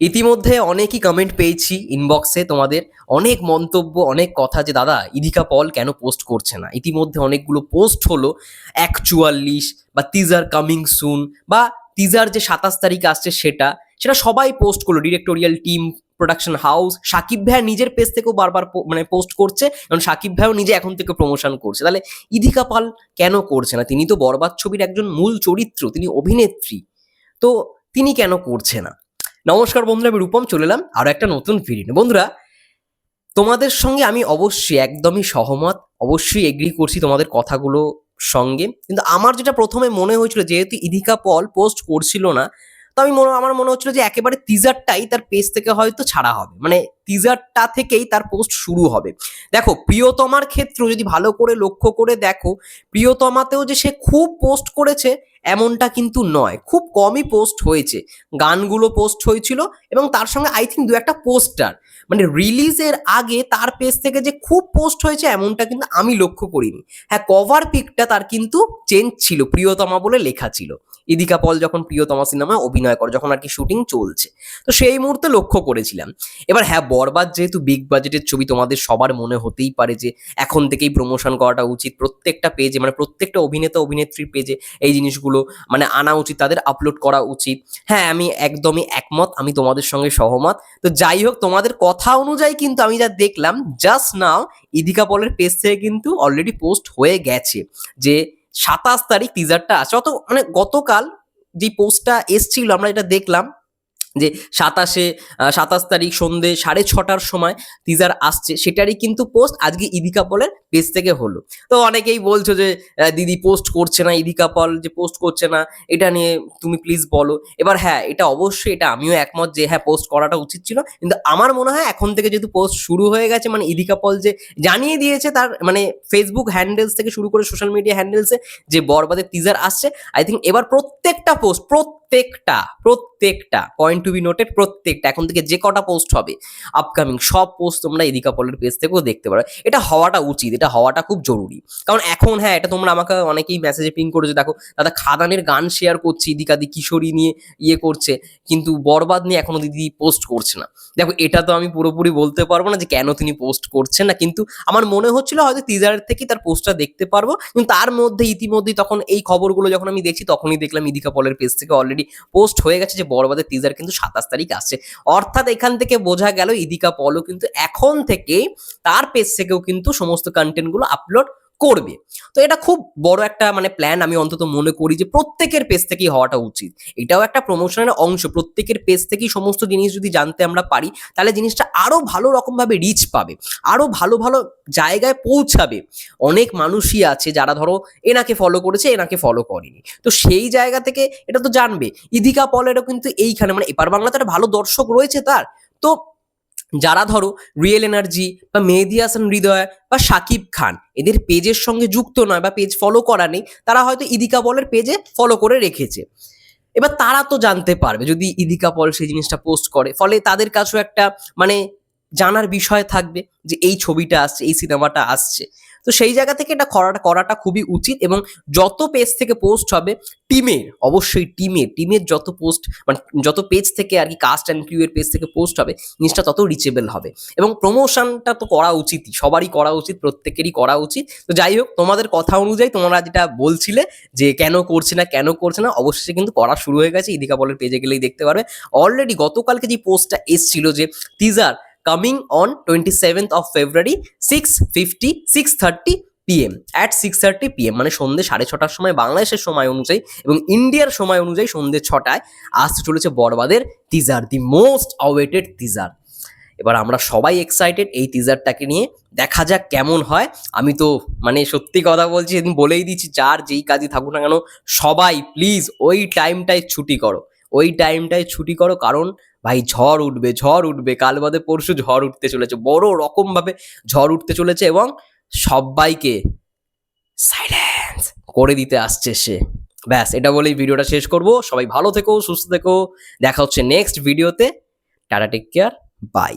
ইতিমধ্যে অনেকই কমেন্ট পেয়েছি ইনবক্সে তোমাদের। অনেক মন্তব্য, অনেক কথা যে, দাদা ইদিকা পল কেন পোস্ট করছে না? ইতিমধ্যে অনেকগুলো পোস্ট হলো, একচুয়াল্লিশ বা তিজার কামিং সুন বা তিজার যে সাতাশ তারিখ আসছে সেটা সেটা সবাই পোস্ট করল। Directorial team production house Shakib ভাইয়া নিজের পেজ থেকেও বারবার মানে পোস্ট করছে, কারণ সাকিব ভাইও নিজে এখন থেকে প্রমোশন করছে। তাহলে ইদিকা পাল কেন করছে না? তিনি তো বরবাদ ছবির একজন মূল চরিত্র, তিনি অভিনেত্রী। তো তিনি কেন করছে না? নমস্কার বন্ধুরা, আমি রূপম, চলে এলাম আরও একটা নতুন ভিডিও বন্ধুরা, তোমাদের সঙ্গে আমি অবশ্যই একদমই সহমত, অবশ্যই এগ্রি করছি তোমাদের কথাগুলো সঙ্গে। কিন্তু আমার যেটা প্রথমে মনে হয়েছিল, যেহেতু ইদিকা পল পোস্ট করছিল না তো আমি মনে আমার মনে হচ্ছিল যে একেবারে টিজারটাই তার পেজ থেকে হয়তো ছাড়া হবে। মানে টিজারটা থেকেই তার পোস্ট শুরু হবে। দেখো, প্রিয়তমার ক্ষেত্র যদি ভালো করে লক্ষ্য করে দেখো, প্রিয়তমাতেও যে সে খুব পোস্ট করেছে, এমনটা কিন্তু নয়। খুব কমই পোস্ট হয়েছে। গানগুলো পোস্ট হয়েছিল এবং তার সঙ্গে আই থিঙ্ক দু একটা পোস্টার মানে রিলিজের আগে তার পেজ থেকে যে খুব পোস্ট হয়েছে, এমনটা কিন্তু আমি লক্ষ্য করিনি। হ্যাঁ কভার পিকটা তার কিন্তু চেঞ্জ ছিল, প্রিয়তমা বলে লেখা ছিল। ইদিকা পল যখন প্রিয়তমা সিনেমায় অভিনয় করে, যখন আর কি শুটিং চলছে। তো সেই মুহূর্তে লক্ষ্য করেছিলাম। এবার হ্যাঁ বরবাদ যেহেতু বিগ বাজেটের ছবি, তোমাদের সবার মনে হতেই পারে যে এখন থেকেই প্রমোশন করাটা উচিত। প্রত্যেকটা পেজে মানে প্রত্যেকটা অভিনেতা, অভিনেত্রীর পেজে এই জিনিসগুলো মানে আনা উচিত, তাদের আপলোড করা উচিত। হ্যাঁ আমি একদমই একমত, আমি তোমাদের সঙ্গে সহমত। তো যাই হোক, তোমাদের কথা অনুযায়ী কিন্তু আমি যা দেখলাম জাস্ট নাও ইদিকা পলের পেজ থেকে কিন্তু অলরেডি পোস্ট হয়ে গেছে যে সাতাশ তারিখ টিজারটা আসে অত মানে গতকাল যে পোস্টটা এসছিল আমরা এটা দেখলাম যে সাতাশে সাতাশ তারিখ সন্ধে সাড়ে ছটার সময় টিজার আসছে, সেটারই কিন্তু পোস্ট আজকে ইদিকা পলের পেজ থেকে হলো। তো অনেকেই বলছো যে দিদি পোস্ট করছে না, ইদিকা পল যে পোস্ট করছে না, এটা নিয়ে তুমি প্লিজ বলো। এবার হ্যাঁ এটা অবশ্যই, এটা আমিও একমত যে হ্যাঁ পোস্ট করাটা উচিত ছিল। কিন্তু আমার মনে হয় এখন থেকে যেহেতু পোস্ট শুরু হয়ে গেছে মানে ইদিকা পল যে জানিয়ে দিয়েছে তার মানে ফেসবুক হ্যান্ডেলস থেকে শুরু করে সোশ্যাল মিডিয়া হ্যান্ডেলসে যে বরবাদের টিজার আসছে আই থিঙ্ক এবার প্রত্যেকটা পোস্ট প্রত্যেকটা প্রত্যেকটা পয়েন্ট টু বি নোটেড প্রত্যেকটা, এখন থেকে যে কটা পোস্ট হবে আপকামিং সব পোস্ট তোমরা এদিকা পলের পেজ থেকেও দেখতে পারো। এটা হওয়াটা উচিত, এটা হওয়াটা খুব জরুরি। কারণ এখন হ্যাঁ এটা তোমরা আমাকে অনেকেই মেসেজে পিং করেছ, দেখো, দাদা খাদানের গান শেয়ার করছে ইদিকাদি কিশোরী নিয়ে ইয়ে করছে, কিন্তু বরবাদ নিয়ে এখনও দিদি পোস্ট করছে না। দেখো, এটা তো আমি পুরোপুরি বলতে পারব না যে কেন তিনি পোস্ট করছেন না, কিন্তু আমার মনে হচ্ছিল হয়তো টিজারের থেকেই তার পোস্টটা দেখতে পারব, কিন্তু তার মধ্যে ইতিমধ্যেই তখন এই খবরগুলো যখন আমি দেখছি, তখনই দেখলাম ইদিকা পলের পেজ থেকে অলরেডি পোস্ট হয়ে গেছে যে বরবাদের টিজার কিন্তু সাতাশ তারিখ আসছে। অর্থাৎ এখান থেকে বোঝা গেল ইদিকা পলও কিন্তু এখন থেকে তার পেজ থেকেও কিন্তু সমস্ত কন্টেন্টগুলো আপলোড করবে। তো এটা খুব বড় একটা মানে প্ল্যান আমি অন্তত মনে করি যে প্রত্যেকের পেজ থেকেই হওয়াটা উচিত। এটাও একটা প্রমোশনের অংশ। প্রত্যেকের পেজ থেকেই সমস্ত জিনিস যদি জানতে আমরা পারি, তাহলে জিনিসটা আরও ভালো রকমভাবে রিচ পাবে, আরও ভালো ভালো জায়গায় পৌঁছাবে। অনেক মানুষই আছে যারা ধরো এনাকে ফলো করেছে, এনাকে ফলো করেনি। তো সেই জায়গা থেকে এটা তো জানবে। ইদিকা পলেরও কিন্তু এইখানে মানে এপার বাংলাতে একটা ভালো দর্শক রয়েছে তার। তো যারা ধরো রিয়েল এনার্জি বা মেহেদি হাসান হৃদয় বা সাকিব খান এদের পেজের সঙ্গে যুক্ত নয় বা পেজ ফলো করা নেই, তারা হয়তো ইদিকা বলের পেজে ফলো করে রেখেছে। এবার তারা তো জানতে পারবে, যদি ইদিকা পল সেই জিনিসটা পোস্ট করে, ফলে তাদের কাছেও একটা মানে জানার বিষয় থাকবে যে এই ছবিটা আসছে, এই সিনেমাটা আসছে। তো সেই জায়গা থেকে এটা করাটা করাটা খুবই উচিত এবং যত পেজ থেকে পোস্ট হবে টিমের অবশ্যই টিমের টিমের যত পোস্ট মানে যত পেজ থেকে আর কি কাস্ট অ্যান্ড ক্রিউ এর পেজ থেকে পোস্ট হবে, জিনিসটা তত রিচেবল হবে। এবং প্রমোশনটা তো করা উচিতই, সবারই করা উচিত, প্রত্যেকেরই করা উচিত। তো যাই হোক, তোমাদের কথা অনুযায়ী তোমরা যেটা বলছিলে যে কেন করছে না, কেন করছে না অবশ্যই কিন্তু করা শুরু হয়ে গেছে। ইদিকা বলের পেজে গেলেই দেখতে পারবে। অলরেডি গতকালকে যে পোস্টটা এসছিল যে teaser seventh of February six fifty six thirty PM at six thirty PM মানে সন্ধ্যে সাড়ে ছটার সময়, বাংলাদেশের সময় অনুযায়ী এবং ইন্ডিয়ার সময় অনুযায়ী সন্ধ্যে ছটায় আসতে চলেছে বরবাদের teaser the most awaited teaser এবার আমরা সবাই এক্সাইটেড এই টিজারটাকে নিয়ে, দেখা যাক কেমন হয়। আমি তো মানে সত্যি কথা বলছি সেদিন বলেই দিচ্ছি, যার যেই কাজই থাকুক না কেন, সবাই প্লিজ ওই টাইমটায় ছুটি করো। ওই টাইমটায় ছুটি করো, কারণ ভাই ঝড় উঠবে ঝড় উঠবে, কাল বাদে পরশু ঝড় উঠতে চলেছে। বড় রকমভাবে ঝড় উঠতে চলেছে এবং সবাইকে সাইলেন্স করে দিতে আসছে সে। ব্যাস, এটা বলেই ভিডিওটা শেষ করব। সবাই ভালো থেকো, সুস্থ থেকো। দেখা হচ্ছে নেক্সট ভিডিওতে টাটা টেক কেয়ার বাই